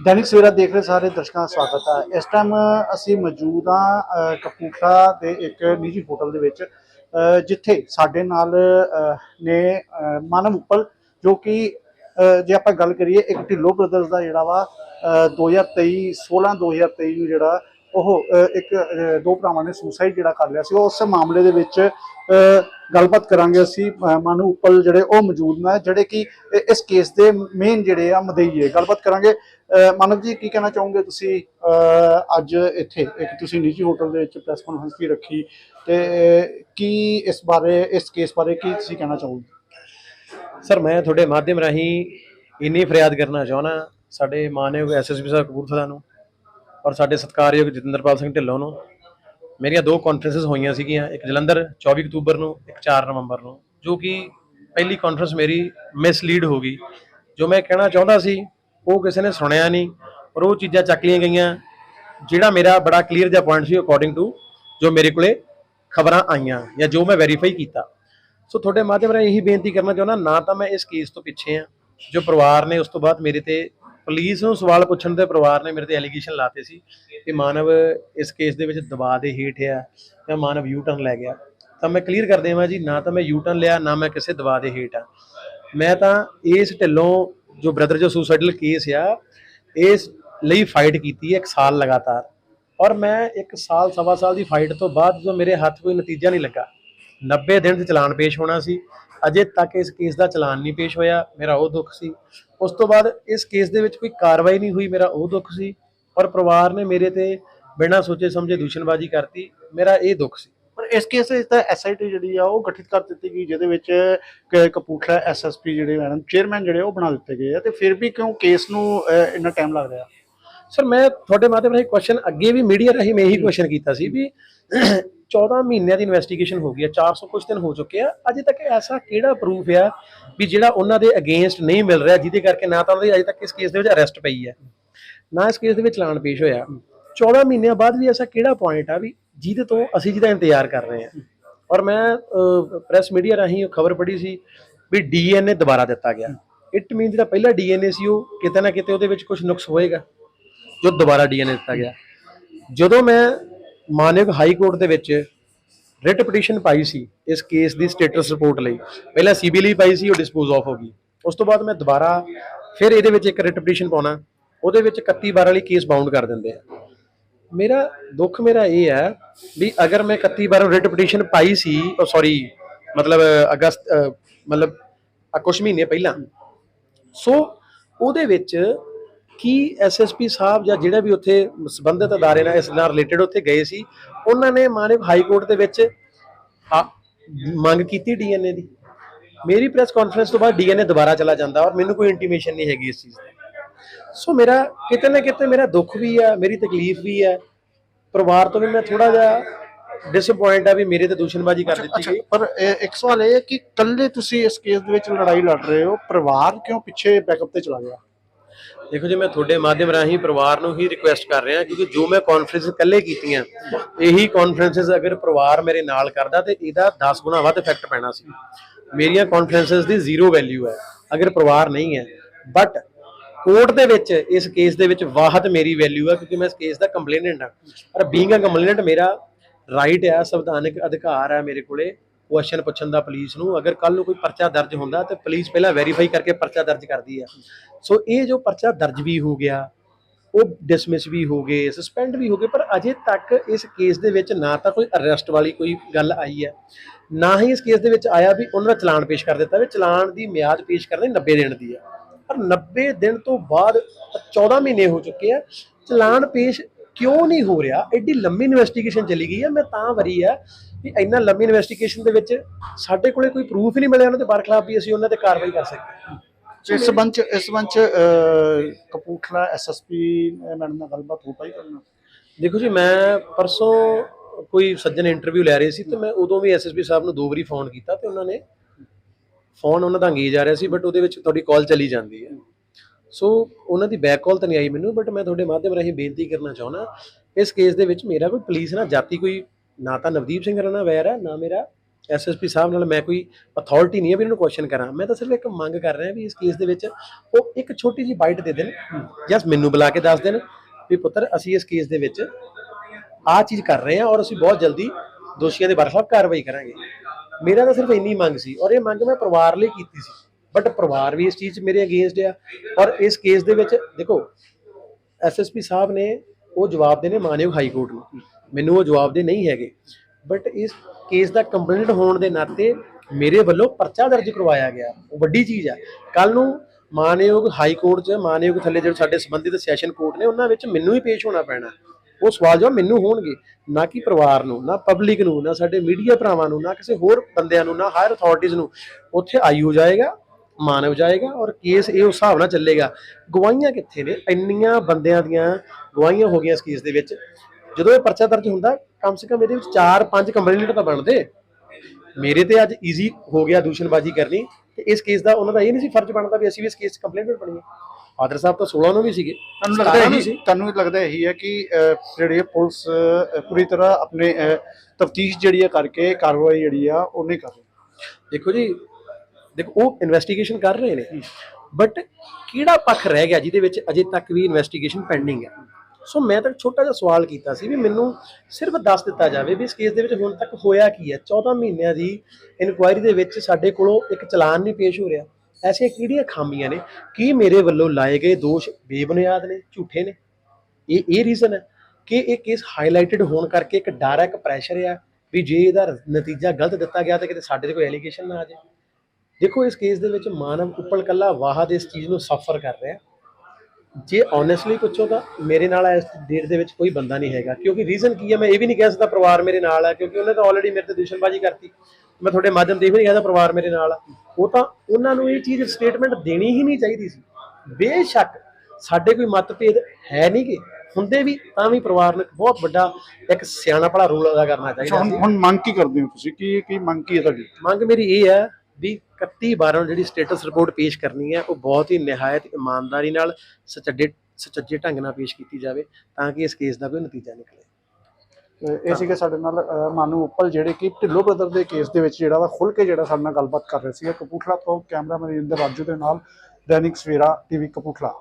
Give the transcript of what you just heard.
ਦੈਨਿਕ ਸਵੇਰਾ ਦੇਖ ਰਹੇ ਸਾਰੇ ਦਰਸ਼ਕਾਂ ਦਾ ਸਵਾਗਤ ਹੈ ਇਸ ਟਾਈਮ ਅਸੀਂ ਮੌਜੂਦ ਹਾਂ ਕਪੂਰਥਲਾ ਦੇ ਇੱਕ ਨਿੱਜੀ ਹੋਟਲ ਦੇ ਵਿੱਚ ਜਿੱਥੇ ਸਾਡੇ ਨਾਲ ਨੇ ਮਾਨਵ ਉੱਪਲ ਜੋ ਕਿ ਜੇ ਆਪਾਂ ਗੱਲ ਕਰੀਏ ਇੱਕ ਢਿੱਲੋਂ ਬ੍ਰਦਰਸ ਦਾ ਜਿਹੜਾ ਵਾ ਅ, 2023 16 2023 ਨੂੰ ਜਿਹੜਾ ਉਹ ਇੱਕ ਦੋ ਭਰਾਵਾਂ ਨੇ ਸੁਸਾਈਡ ਜਿਹੜਾ ਕਰ ਲਿਆ ਸੀ ਉਸ ਮਾਮਲੇ ਦੇ ਵਿੱਚ ਗੱਲਬਾਤ ਕਰਾਂਗੇ ਅਸੀਂ ਅ, ਮਾਨਵ ਉੱਪਲ ਜਿਹੜੇ ਉਹ ਮੌਜੂਦ ਨੇ ਜਿਹੜੇ ਕਿ ਇਸ ਕੇਸ ਦੇ ਮੇਨ ਜਿਹੜੇ ਆ ਮਦਈ ਗੱਲਬਾਤ ਕਰਾਂਗੇ। ਮਾਨਵ ਜੀ ਕੀ ਕਹਿਣਾ ਚਾਹੋਗੇ ਤੁਸੀਂ ਅੱਜ ਇੱਥੇ? ਇੱਕ ਤੁਸੀਂ ਨਿੱਜੀ ਹੋਟਲ ਦੇ ਵਿੱਚ ਪ੍ਰੈਸ ਕਾਨਫਰੰਸ ਵੀ ਰੱਖੀ ਤੇ ਕੀ ਇਸ ਬਾਰੇ ਇਸ ਕੇਸ ਬਾਰੇ ਕੀ ਤੁਸੀਂ ਕਹਿਣਾ ਚਾਹੋਗੇ? ਸਰ ਮੈਂ ਤੁਹਾਡੇ ਮਾਧਿਅਮ ਰਾਹੀਂ ਇੰਨੀ ਫਰਿਆਦ ਕਰਨਾ ਚਾਹੁੰਦਾ ਸਾਡੇ ਮਾਨਯੋਗ ਐਸਐਸਪੀ ਸਾਹਿਬ ਕਪੂਰਥਲਾ ਨੂੰ ਔਰ ਸਾਡੇ ਸਤਿਕਾਰਯੋਗ ਜਤਿੰਦਰਪਾਲ ਸਿੰਘ ਢਿੱਲੋਂ ਨੂੰ, ਮੇਰੀਆਂ ਦੋ ਕਾਨਫਰੰਸਸ ਹੋਈਆਂ ਸੀਗੀਆਂ, ਇੱਕ ਜਲੰਧਰ 24 ਅਕਤੂਬਰ ਨੂੰ, ਇੱਕ 4 ਨਵੰਬਰ ਨੂੰ, ਜੋ ਕਿ ਪਹਿਲੀ ਕਾਨਫਰੰਸ ਮੇਰੀ ਮਿਸਲੀਡ ਹੋ ਗਈ। ਜੋ ਮੈਂ ਕਹਿਣਾ ਚਾਹੁੰਦਾ ਸੀ, ਉਹ ਕਿਸੇ ਨੇ ਸੁਣਿਆ ਨਹੀਂ, ਔਰ ਉਹ ਚੀਜ਼ਾਂ ਚੱਕ ਲਈਆਂ ਗਈਆਂ। ਜਿਹੜਾ ਮੇਰਾ ਬੜਾ ਕਲੀਅਰ ਜਿਹਾ ਪੁਆਇੰਟ ਸੀ ਅਕੋਰਡਿੰਗ ਟੂ ਜੋ ਮੇਰੇ ਕੋਲੇ ਖਬਰਾਂ ਆਈਆਂ, ਜਾਂ ਜੋ ਮੈਂ ਵੈਰੀਫਾਈ ਕੀਤਾ। ਸੋ ਤੁਹਾਡੇ ਮਾਧਿਅਮ ਰਾਹੀਂ ਇਹੀ ਬੇਨਤੀ ਕਰਨਾ ਚਾਹੁੰਦਾ, ਨਾ ਤਾਂ ਮੈਂ ਇਸ ਕੇਸ ਤੋਂ ਪਿੱਛੇ ਆ ਜੋ ਪਰਿਵਾਰ ਨੇ ਉਸ ਤੋਂ ਬਾਅਦ ਮੇਰੇ ਤੇ ਪੁਲਿਸ ਨੂੰ ਸਵਾਲ ਪੁੱਛਣ ਤੇ ਪਰਿਵਾਰ ਨੇ ਮੇਰੇ ਤੇ ਐਲੀਗੇਸ਼ਨ ਲਾਤੇ ਸੀ ਕਿ ਮਾਨਵ ਇਸ ਕੇਸ ਦੇ ਵਿੱਚ ਦਬਾਅ ਦੇ ਹੇਠ ਆ ਜਾਂ ਮਾਨਵ ਯੂ ਟਰਨ ਲੈ ਗਿਆ। ਤਾਂ ਮੈਂ ਕਲੀਅਰ ਕਰ ਦੇਵਾਂ ਜੀ, ਨਾ ਤਾਂ ਮੈਂ ਯੂ ਟਰਨ ਲਿਆ, ਨਾ ਮੈਂ ਕਿਸੇ ਦਬਾਅ ਦੇ ਹੇਠ ਆ। ਮੈਂ ਤਾਂ ਇਸ ਢਿੱਲੋਂ ਜੋ ਬ੍ਰਦਰ ਜੋ ਸੁਸਾਈਡਲ ਕੇਸ ਆ, ਇਸ ਲਈ ਫਾਈਟ ਕੀਤੀ ਹੈ ਇੱਕ ਸਾਲ ਲਗਾਤਾਰ। ਔਰ ਮੈਂ ਇੱਕ ਸਾਲ, ਸਵਾ ਸਾਲ ਦੀ ਫਾਈਟ ਤੋਂ ਬਾਅਦ ਜੋ ਮੇਰੇ ਹੱਥ ਕੋਈ ਨਤੀਜਾ ਨਹੀਂ ਲੱਗਾ 90 ਦਿਨ ਦੇ ਚਲਾਨ ਪੇਸ਼ ਹੋਣਾ ਸੀ ਅਜੇ ਤੱਕ ਇਸ ਕੇਸ ਦਾ ਚਲਾਨ ਨਹੀਂ ਪੇਸ਼ ਹੋਇਆ ਮੇਰਾ ਉਹ ਦੁੱਖ ਸੀ। ਉਸ ਤੋਂ ਬਾਅਦ ਇਸ ਕੇਸ ਦੇ ਵਿੱਚ ਕੋਈ ਕਾਰਵਾਈ ਨਹੀਂ ਹੋਈ ਮੇਰਾ ਉਹ ਦੁੱਖ ਸੀ। ਔਰ ਪਰਿਵਾਰ ਨੇ ਮੇਰੇ ਤੇ ਬਿਨਾਂ ਸੋਚੇ ਸਮਝੇ ਦੂਸ਼ਣਬਾਜ਼ੀ ਕਰਤੀ ਮੇਰਾ ਇਹ ਦੁੱਖ ਸੀ। ਪਰ ਇਸ ਕੇਸ ਵਿੱਚ ਤਾਂ ਐਸਆਈਟੀ ਜਿਹੜੀ ਆ ਉਹ ਗਠਿਤ ਕਰ ਦਿੱਤੀ ਗਈ ਜਿਹਦੇ ਵਿੱਚ ਕ- ਕਪੂਰਥਲਾ ਐਸਐਸਪੀ ਜਿਹੜੇ ਮੈਡਮ ਚੇਅਰਮੈਨ ਜਿਹੜੇ ਉਹ ਬਣਾ ਦਿੱਤੇ ਗਏ ਆ। ਤੇ ਫਿਰ ਵੀ ਕਿਉਂ ਕੇਸ ਨੂੰ ਇੰਨਾ ਟਾਈਮ ਲੱਗ ਰਿਹਾ? ਸਰ ਮੈਂ ਤੁਹਾਡੇ ਮਾਧਿਅਮ ਰਾਹੀਂ ਕੁਐਸਚਨ ਅੱਗੇ ਵੀ ਮੀਡੀਆ ਰਾਹੀਂ ਮੈਂ ਇਹੀ ਕੁਐਸਚਨ ਕੀਤਾ ਸੀ ਵੀ 14 ਮਹੀਨਿਆਂ ਦੀ ਇਨਵੈਸਟੀਗੇਸ਼ਨ ਹੋ ਗਈ ਹੈ 400 ਕੁਝ ਦਿਨ ਹੋ ਚੁੱਕੇ ਆ। ਅਜੇ ਤੱਕ ਐਸਾ ਕਿਹੜਾ ਪ੍ਰੂਫ ਆ ਵੀ ਜਿਹੜਾ ਉਹਨਾਂ ਦੇ ਅਗੇਂਸਟ ਨਹੀਂ ਮਿਲ ਰਿਹਾ, ਜਿਹਦੇ ਕਰਕੇ ਨਾ ਤਾਂ ਉਹਨਾਂ ਦੀ ਅਜੇ ਤੱਕ ਇਸ ਕੇਸ ਦੇ ਵਿੱਚ ਅਰੈਸਟ ਪਈ ਹੈ, ਨਾ ਇਸ ਕੇਸ ਦੇ ਵਿੱਚ ਚਲਾਨ ਪੇਸ਼ ਹੋਇਆ। 14 ਮਹੀਨਿਆਂ ਬਾਅਦ ਵੀ ਐਸਾ ਕਿਹੜਾ ਪੁਆਇੰਟ ਆ ਵੀ ਜਿਹਦੇ ਤੋਂ ਅਸੀਂ ਜਿਹਦਾ ਇੰਤਜ਼ਾਰ ਕਰ ਰਹੇ ਹਾਂ। ਔਰ ਮੈਂ ਪ੍ਰੈਸ ਮੀਡੀਆ ਰਾਹੀਂ ਉਹ ਖਬਰ ਪੜ੍ਹੀ ਸੀ ਵੀ ਡੀਐਨਏ ਦੁਬਾਰਾ ਦਿੱਤਾ ਗਿਆ। ਇਟ ਮੀਨ ਜਿਹੜਾ ਪਹਿਲਾ ਡੀਐਨਏ ਸੀ ਉਹ ਕਿਤੇ ਨਾ ਕਿਤੇ ਉਹਦੇ ਵਿੱਚ ਕੁਝ ਨੁਕਸ ਹੋਏਗਾ, ਜੋ ਦੁਬਾਰਾ ਡੀਐਨਏ ਦਿੱਤਾ ਗਿਆ। ਜਦੋਂ ਮੈਂ ਮਾਨਯੋਗ ਹਾਈ ਕੋਰਟ ਦੇ ਵਿੱਚ ਰਿਟ ਪਟੀਸ਼ਨ ਪਾਈ ਸੀ ਇਸ ਕੇਸ ਦੀ ਸਟੇਟਸ ਰਿਪੋਰਟ ਲਈ। ਪਹਿਲਾਂ ਸੀਬੀ ਲਈ ਪਾਈ ਸੀ, ਉਹ ਡਿਸਪੋਜ਼ ਆਫ ਹੋ ਗਈ। ਉਸ ਤੋਂ ਬਾਅਦ ਮੈਂ ਦੁਬਾਰਾ ਫਿਰ ਇਹਦੇ ਵਿੱਚ ਇੱਕ ਰਿਟ ਪਟੀਸ਼ਨ ਪਾਉਣਾ, ਉਹਦੇ ਵਿੱਚ 31 12 ਵਾਲੀ ਕੇਸ ਬਾਉਂਡ ਕਰ ਦਿੰਦੇ ਆ। ਮੇਰਾ, ਦੁੱਖ ਮੇਰਾ ਇਹ ਹੈ ਵੀ ਅਗਰ ਮੈਂ 31 12 ਰਿਟ ਪਟੀਸ਼ਨ ਪਾਈ ਸੀ, ਉਹ ਸੌਰੀ ਮਤਲਬ ਅਗਸਤ ਮਤਲਬ ਆ ਕੁਛ ਮਹੀਨੇ ਪਹਿਲਾਂ, ਸੋ ਉਹਦੇ ਵਿੱਚ ਕੀ ਐਸਐਸਪੀ ਸਾਹਿਬ ਜਾਂ ਜਿਹੜਾ ਵੀ ਉੱਥੇ ਸੰਬੰਧਿਤ ਅਦਾਰੇ ਨਾਲ ਇਸ ਨਾਲ ਰਿਲੇਟਡ ਉੱਥੇ ਗਏ ਸੀ ਉਹਨਾਂ ਨੇ ਮਾਨਵ ਹਾਈ ਕੋਰਟ ਦੇ ਵਿੱਚ ਮੰਗ ਕੀਤੀ ਡੀਐਨਏ ਦੀ? ਮੇਰੀ ਪ੍ਰੈਸ ਕਾਨਫਰੰਸ ਤੋਂ ਬਾਅਦ ਡੀਐਨਏ ਦੁਬਾਰਾ ਚਲਾ ਜਾਂਦਾ ਔਰ ਮੈਨੂੰ ਕੋਈ ਇੰਟੀਮੇਸ਼ਨ ਨਹੀਂ ਹੈਗੀ ਇਸ ਚੀਜ਼ ਦੀ ਸੋ ਮੇਰਾ ਕਿਤੇ ਨਾ ਕਿਤੇ ਮੇਰਾ ਦੁੱਖ ਵੀ ਹੈ ਮੇਰੀ ਤਕਲੀਫ ਵੀ ਹੈ ਪਰਿਵਾਰ ਤੋਂ ਵੀ ਮੈਂ ਥੋੜਾ ਜਿਹਾ ਡਿਸਪਾਇੰਟ ਆ ਵੀ ਮੇਰੇ ਤੇ ਦੂਸ਼ਣਬਾਜ਼ੀ ਕਰ ਦਿੱਤੀ ਗਈ। ਪਰ ਇੱਕ ਸਵਾਲ ਇਹ ਹੈ ਕਿ ਕੱਲੇ ਤੁਸੀਂ ਇਸ ਕੇਸ ਦੇ ਵਿੱਚ ਲੜਾਈ ਲੜ ਰਹੇ ਹੋ ਪਰਿਵਾਰ ਕਿਉਂ ਪਿੱਛੇ ਬੈਕਅਪ ਤੇ ਚਲਾ ਗਿਆ? ਦੇਖੋ ਜੀ, ਮੈਂ ਤੁਹਾਡੇ ਮਾਧਿਅਮ ਰਾਹੀਂ ਪਰਿਵਾਰ ਨੂੰ ਹੀ ਰਿਕੁਐਸਟ ਕਰ ਰਿਹਾ, ਕਿਉਂਕਿ ਜੋ ਮੈਂ ਕਾਨਫਰੰਸ ਇਕੱਲੇ ਕੀਤੀਆਂ, ਇਹੀ ਕਾਨਫਰੰਸਸ ਅਗਰ ਪਰਿਵਾਰ ਮੇਰੇ ਨਾਲ ਕਰਦਾ, ਤੇ ਇਹਦਾ 10 ਗੁਣਾ ਵੱਧ ਇਫੈਕਟ ਪੈਣਾ ਸੀ। ਮੇਰੀਆਂ ਕਾਨਫਰੰਸਸ ਦੀ ਜ਼ੀਰੋ ਵੈਲਿਊ ਹੈ, ਅਗਰ ਪਰਿਵਾਰ ਨਹੀਂ ਹੈ। ਬਟ ਕੋਰਟ ਦੇ ਵਿੱਚ, ਇਸ ਕੇਸ ਦੇ ਵਿੱਚ ਵਾਹਤ ਮੇਰੀ ਵੈਲਿਊ ਹੈ, ਕਿਉਂਕਿ ਮੈਂ ਇਸ ਕੇਸ ਦਾ ਕੰਪਲੇਨੈਂਟ ਹਾਂ। ਪਰ ਬੀਇੰਗ ਅ ਕੰਪਲੇਨੈਂਟ ਮੇਰਾ ਰਾਈਟ ਹੈ, ਸੰਵਿਧਾਨਕ ਅਧਿਕਾਰ ਹੈ ਮੇਰੇ ਕੋਲੇ। ਕੁਐਸਚਨ ਪੁੱਛਣ ਦਾ ਪੁਲਿਸ ਨੂੰ, ਅਗਰ ਕੱਲ ਨੂੰ ਕੋਈ ਪਰਚਾ ਦਰਜ ਹੁੰਦਾ ਤੇ ਪੁਲਿਸ ਪਹਿਲਾਂ ਵੈਰੀਫਾਈ ਕਰਕੇ ਪਰਚਾ ਦਰਜ ਕਰਦੀ ਹੈ ਸੋ ਇਹ ਜੋ ਪਰਚਾ ਦਰਜ ਵੀ ਹੋ ਗਿਆ, ਉਹ ਡਿਸਮਿਸ ਵੀ ਹੋ ਗਏ ਸਸਪੈਂਡ ਵੀ ਹੋ ਗਏ, ਪਰ ਅਜੇ ਤੱਕ ਇਸ ਕੇਸ ਦੇ ਵਿੱਚ ਨਾ ਤਾਂ ਕੋਈ ਅਰੈਸਟ ਵਾਲੀ ਕੋਈ ਗੱਲ ਆਈ ਹੈ ਨਾ ਹੀ ਇਸ ਕੇਸ ਦੇ ਵਿੱਚ ਆਇਆ ਵੀ ਉਹਨਾਂ ਦਾ ਚਲਾਨ ਪੇਸ਼ ਕਰ ਦਿੱਤਾ ਵੀ ਚਲਾਨ ਦੀ ਮਿਆਦ ਪੇਸ਼ ਕਰਨੀ 90 ਦਿਨ ਦੀ ਹੈ ਪਰ 90 ਦਿਨ ਤੋਂ ਬਾਅਦ 14 ਮਹੀਨੇ ਹੋ ਚੁੱਕੇ ਆ, ਚਲਾਨ ਪੇਸ਼ ਕਿਉਂ ਨਹੀਂ ਹੋ ਰਿਹਾ? ਐਡੀ ਲੰਮੀ ਇਨਵੈਸਟੀਗੇਸ਼ਨ ਚੱਲੀ ਗਈ ਹੈ ਮੈਂ ਤਾਂ ਵਰੀ ਆ ਵੀ ਇੰਨਾ ਲੰਮੀ ਇਨਵੈਸਟੀਗੇਸ਼ਨ ਦੇ ਵਿੱਚ ਸਾਡੇ ਕੋਲੇ ਕੋਈ ਪ੍ਰੂਫ ਹੀ ਨਹੀਂ ਮਿਲਿਆ ਉਹਨਾਂ ਦੇ ਬਰਖਲਾਫ ਵੀ ਅਸੀਂ ਉਹਨਾਂ ਤੇ ਕਾਰਵਾਈ ਕਰ ਸਕੀਏ ਇਸ ਸੰਬੰਧ ਚ ਇਸ ਸੰਬੰਧ ਚ ਕਪੂਰਥਲਾ ਐਸਐਸਪੀ ਮੈਡਮ ਨਾਲ ਗੱਲਬਾਤ ਹੋ ਪਾਈ ਕਰਨਾ? ਦੇਖੋ ਜੀ ਮੈਂ ਪਰਸੋਂ ਕੋਈ ਸੱਜਣ ਇੰਟਰਵਿਊ ਲੈ ਰਹੇ ਸੀ ਤੇ ਮੈਂ ਉਦੋਂ ਵੀ ਐਸਐਸਪੀ ਸਾਹਿਬ ਨੂੰ ਦੋ ਵਾਰੀ ਫੋਨ ਕੀਤਾ ਤੇ ਉਹਨਾਂ ਨੇ ਫੋਨ ਉਹਨਾਂ ਦਾ ਅੰਗੇਜ ਆ ਰਿਹਾ ਸੀ ਬਟ ਉਹਦੇ ਵਿੱਚ ਤੁਹਾਡੀ ਕਾਲ ਚਲੀ ਜਾਂਦੀ ਹੈ। ਸੋ ਉਹਨਾਂ ਦੀ ਬੈਕ ਕਾਲ ਤਾਂ ਨਹੀਂ ਆਈ ਮੈਨੂੰ ਬਟ ਮੈਂ ਤੁਹਾਡੇ ਮਾਧਿਅਮ ਰਾਹੀਂ ਬੇਨਤੀ ਕਰਨਾ ਚਾਹੁੰਦਾ ਇਸ ਕੇਸ ਦੇ ਵਿੱਚ ਮੇਰਾ ਕੋਈ ਪੁਲਿਸ ਨਾਲ ਜਾਤੀ ਕੋਈ ਨਾ ਤਾਂ ਨਵਦੀਪ ਸਿੰਘ ਰਣਾ ਵੈਰ ਹੈ, ਨਾ ਮੇਰਾ ਐਸਐਸਪੀ ਸਾਹਿਬ ਨਾਲ ਮੈਂ ਕੋਈ ਅਥਾਰਟੀ ਨਹੀਂ ਹੈ ਵੀ ਇਹਨਾਂ ਨੂੰ ਕੁਐਸਚਨ ਕਰਾਂ। ਮੈਂ ਤਾਂ ਸਿਰਫ ਇੱਕ ਮੰਗ ਕਰ ਰਿਹਾ ਵੀ ਇਸ ਕੇਸ ਦੇ ਵਿੱਚ ਉਹ ਇੱਕ ਛੋਟੀ ਜਿਹੀ ਬਾਈਟ ਦੇ ਦੇਣ ਜਸ ਮੈਨੂੰ ਬੁਲਾ ਕੇ ਦੱਸ ਦੇਣ ਵੀ ਪੁੱਤਰ, ਅਸੀਂ ਇਸ ਕੇਸ ਦੇ ਵਿੱਚ ਆਹ ਚੀਜ਼ ਕਰ ਰਹੇ ਹਾਂ ਔਰ ਅਸੀਂ ਬਹੁਤ ਜਲਦੀ ਦੋਸ਼ੀਆਂ ਦੇ ਬਰਖਲਾਫ ਕਾਰਵਾਈ ਕਰਾਂਗੇ। ਮੇਰਾ ਤਾਂ ਸਿਰਫ ਇੰਨੀ ਮੰਗ ਸੀ ਔਰ ਇਹ ਮੰਗ ਮੈਂ ਪਰਿਵਾਰ ਲਈ ਕੀਤੀ ਸੀ। ਬਟ ਪਰਿਵਾਰ ਵੀ ਇਸ ਚੀਜ਼ 'ਚ ਮੇਰੇ ਅਗੇਂਸਟ ਆ ਔਰ ਇਸ ਕੇਸ ਦੇ ਵਿੱਚ ਦੇਖੋ ਐਸਐਸਪੀ ਸਾਹਿਬ ਨੇ ਉਹ ਜਵਾਬ ਦੇਣੇ ਮਾਨਯੋਗ ਹਾਈ ਕੋਰਟ ਨੂੰ। ਮੈਨੂੰ ਉਹ ਜਵਾਬ ਦੇ ਨਹੀਂ ਹੈਗੇ। ਬਟ ਇਸ ਕੇਸ ਦਾ ਕੰਪਲੇਂਟ ਹੋਣ ਦੇ ਨਾਤੇ ਮੇਰੇ ਵੱਲੋਂ ਪਰਚਾ ਦਰਜ ਕਰਵਾਇਆ ਗਿਆ। ਉਹ ਵੱਡੀ ਚੀਜ਼ ਆ। ਕੱਲ ਨੂੰ ਮਾਨਯੋਗ ਹਾਈ ਕੋਰਟ 'ਚ, ਮਾਨਯੋਗ ਥੱਲੇ ਜਿਹੜੇ ਸਾਡੇ ਸੰਬੰਧਿਤ ਸੈਸ਼ਨ ਕੋਰਟ ਨੇ, ਉਹਨਾਂ ਵਿੱਚ ਮੈਨੂੰ ਹੀ ਪੇਸ਼ ਹੋਣਾ ਪੈਣਾ। ਉਹ ਸਵਾਲ ਜਵਾਬ ਮੈਨੂੰ ਹੋਣਗੇ, ਨਾ ਕਿ ਪਰਿਵਾਰ ਨੂੰ, ਨਾ ਪਬਲਿਕ ਨੂੰ, ਨਾ ਸਾਡੇ ਮੀਡੀਆ ਭਰਾਵਾਂ ਨੂੰ, ਨਾ ਕਿਸੇ ਹੋਰ ਬੰਦਿਆਂ ਨੂੰ, ਨਾ ਹਾਇਰ ਅਥਾਰਟੀਜ਼ ਨੂੰ। ਉੱਥੇ ਆਈ ਹੋ ਜਾਏਗਾ ਮਾਨਵ ਜਾਏਗਾ ਔਰ ਕੇਸ ਇਹ ਉਸ ਹਿਸਾਬ ਨਾਲ ਚੱਲੇਗਾ। ਗਵਾਹੀਆਂ ਕਿੱਥੇ ਨੇ? ਇੰਨੀਆਂ ਬੰਦਿਆਂ ਦੀਆਂ ਗਵਾਹੀਆਂ ਹੋ ਗਈਆਂ ਇਸ ਕੇਸ ਦੇ ਵਿੱਚ। ਜਦੋਂ ਇਹ ਪਰਚਾ ਦਰਜ ਹੁੰਦਾ ਕਮ ਸੇ ਕਮ ਇਹਦੇ ਵਿੱਚ 4-5 ਕੰਪਲੇਂਟ ਤਾਂ ਬਣਦੇ। ਮੇਰੇ ਤੇ ਅੱਜ ਈਜ਼ੀ ਹੋ ਗਿਆ ਦੂਸ਼ਣਬਾਜ਼ੀ ਕਰਨੀ ਤੇ ਇਸ ਕੇਸ ਦਾ ਉਹਨਾਂ ਦਾ ਇਹ ਨਹੀਂ ਸੀ ਫਰਜ਼ ਬਣਦਾ ਵੀ ਅਸੀਂ ਵੀ ਇਸ ਕੇਸ 'ਚ ਕੰਪਲੇਂਟ ਬਣੀਏ ਫਾਦਰ ਸਾਹਿਬ ਤਾਂ 16 ਨੂੰ ਵੀ ਸੀਗੇ ਤੁਹਾਨੂੰ ਲੱਗਦਾ 17 ਨੂੰ ਇਹੀ ਤੁਹਾਨੂੰ ਵੀ ਲੱਗਦਾ ਇਹੀ ਹੈ ਕਿ ਜਿਹੜੀ ਇਹ ਪੁਲਿਸ ਪੂਰੀ ਤਰ੍ਹਾਂ ਆਪਣੇ ਤਫਤੀਸ਼ ਜਿਹੜੀ ਹੈ ਕਰਕੇ ਕਾਰਵਾਈ ਜਿਹੜੀ ਆ ਉਹ ਨਹੀਂ ਕਰ ਰਹੀ। ਦੇਖੋ ਜੀ ਦੇਖੋ ਉਹ ਇਨਵੈਸਟੀਗੇਸ਼ਨ ਕਰ ਰਹੇ ਨੇ। ਬਟ ਕਿਹੜਾ ਪੱਖ ਰਹਿ ਗਿਆ ਜਿਹਦੇ ਵਿੱਚ ਅਜੇ ਤੱਕ ਵੀ ਇਨਵੈਸਟੀਗੇਸ਼ਨ ਪੈਂਡਿੰਗ ਹੈ? ਸੋ ਮੈਂ ਤਾਂ ਛੋਟਾ ਜਿਹਾ ਸਵਾਲ ਕੀਤਾ ਸੀ ਵੀ ਮੈਨੂੰ ਸਿਰਫ ਦੱਸ ਦਿੱਤਾ ਜਾਵੇ ਵੀ ਇਸ ਕੇਸ ਦੇ ਵਿੱਚ ਹੁਣ ਤੱਕ ਹੋਇਆ ਕੀ ਹੈ? 14 ਮਹੀਨਿਆਂ ਦੀ ਇਨਕੁਆਇਰੀ ਦੇ ਵਿੱਚ ਸਾਡੇ ਕੋਲੋਂ ਇੱਕ ਚਲਾਨ ਨਹੀਂ ਪੇਸ਼ ਹੋ ਰਿਹਾ। ਐਸੀਆਂ ਕਿਹੜੀਆਂ ਖਾਮੀਆਂ ਨੇ? ਕੀ ਮੇਰੇ ਵੱਲੋਂ ਲਾਏ ਗਏ ਦੋਸ਼ ਬੇਬੁਨਿਆਦ ਨੇ, ਝੂਠੇ ਨੇ? ਇਹ ਇਹ ਰੀਜ਼ਨ ਹੈ ਕਿ ਇਹ ਕੇਸ ਹਾਈਲਾਈਟਡ ਹੋਣ ਕਰਕੇ ਇੱਕ ਡਰ ਹੈ, ਇੱਕ ਪ੍ਰੈਸ਼ਰ ਆ ਵੀ ਜੇ ਇਹਦਾ ਨਤੀਜਾ ਗਲਤ ਦਿੱਤਾ ਗਿਆ ਤਾਂ ਕਿਤੇ ਸਾਡੇ ਤੇ ਕੋਈ ਐਲੀਗੇਸ਼ਨ ਨਾ ਆ ਜਾਏ। ਦੇਖੋ, ਇਸ ਕੇਸ ਦੇ ਵਿੱਚ ਮਾਨਵ ਉੱਪਲ ਕੱਲਾ ਵਾਹਦ ਇਸ ਚੀਜ਼ ਨੂੰ ਸਫਰ ਕਰ ਰਿਹਾ। ਜੇ ਓਨੈਸਟਲੀ ਪੁੱਛੋ ਤਾਂ ਮੇਰੇ ਨਾਲ ਇਸ ਡੇਟ ਦੇ ਵਿੱਚ ਕੋਈ ਬੰਦਾ ਨਹੀਂ ਹੈਗਾ ਕਿਉਂਕਿ ਰੀਜ਼ਨ ਕੀ ਹੈ ਮੈਂ ਇਹ ਵੀ ਨਹੀਂ ਕਹਿ ਸਕਦਾ ਪਰਿਵਾਰ ਮੇਰੇ ਨਾਲ ਹੈ ਕਿਉਂਕਿ ਉਹਨੇ ਤਾਂ ਆਲਰੇਡੀ ਮੇਰੇ ਤੇ ਦੁਸ਼ਮਣਬਾਜ਼ੀ ਕਰਤੀ। ਮੈਂ ਤੁਹਾਡੇ ਮਾਧਿਅਮ ਇਹ ਵੀ ਨਹੀਂ ਕਹਿੰਦਾ ਪਰਿਵਾਰ ਮੇਰੇ ਨਾਲ ਉਹ ਤਾਂ ਉਹਨਾਂ ਨੂੰ ਇਹ ਚੀਜ਼ ਸਟੇਟਮੈਂਟ ਦੇਣੀ ਹੀ ਨਹੀਂ ਚਾਹੀਦੀ ਸੀ। ਬੇਸ਼ੱਕ ਸਾਡੇ ਕੋਈ ਮਤਭੇਦ ਹੈ ਨਹੀਂ ਕਿ ਹੁੰਦੇ ਵੀ ਤਾਂ ਵੀ ਪਰਿਵਾਰ ਨੂੰ ਬਹੁਤ ਵੱਡਾ ਇੱਕ ਸਿਆਣਾ ਭਲਾ ਰੋਲ ਅਦਾ ਕਰਨਾ ਚਾਹੀਦਾ ਹੁਣ ਮੰਗ ਕੀ ਕਰਦੇ ਹੋ ਤੁਸੀਂ? ਕੀ ਕੀ ਮੰਗ ਕੀ ਹੈ ਤੁਹਾਡੀ? ਮੰਗ ਮੇਰੀ ਇਹ ਹੈ ਵੀ 31 12 ਨੂੰ ਜਿਹੜੀ ਸਟੇਟਸ ਰਿਪੋਰਟ ਪੇਸ਼ ਕਰਨੀ ਹੈ, ਉਹ ਬਹੁਤ ਹੀ ਨਿਹਾਇਤ ਇਮਾਨਦਾਰੀ ਨਾਲ ਸੱਚੇ ਸੱਚੇ ਢੰਗ ਨਾਲ ਪੇਸ਼ ਕੀਤੀ ਜਾਵੇ ਤਾਂ ਕਿ ਇਸ ਕੇਸ ਦਾ ਕੋਈ ਨਤੀਜਾ ਨਿਕਲੇ। ਇਹ ਸੀਗੇ ਸਾਡੇ ਨਾਲ ਮਾਨੂ ਉੱਪਲ, ਜਿਹੜੇ ਕਿ ਢਿੱਲੋਂ ਬ੍ਰਦਰ ਦੇ ਕੇਸ ਦੇ ਵਿੱਚ ਜਿਹੜਾ ਵਾ ਖੁੱਲ ਕੇ ਜਿਹੜਾ ਸਾਡੇ ਨਾਲ ਗੱਲਬਾਤ ਕਰ ਰਹੇ ਸੀਗੇ। ਕਪੂਰਥਲਾ ਤੋਂ ਕੈਮਰਾਮੈਨ ਇੰਦਰ ਰਾਜੂ ਦੇ ਨਾਲ ਦੈਨਿਕ ਸਵੇਰਾ ਟੀਵੀ ਕਪੂਰਥਲਾ।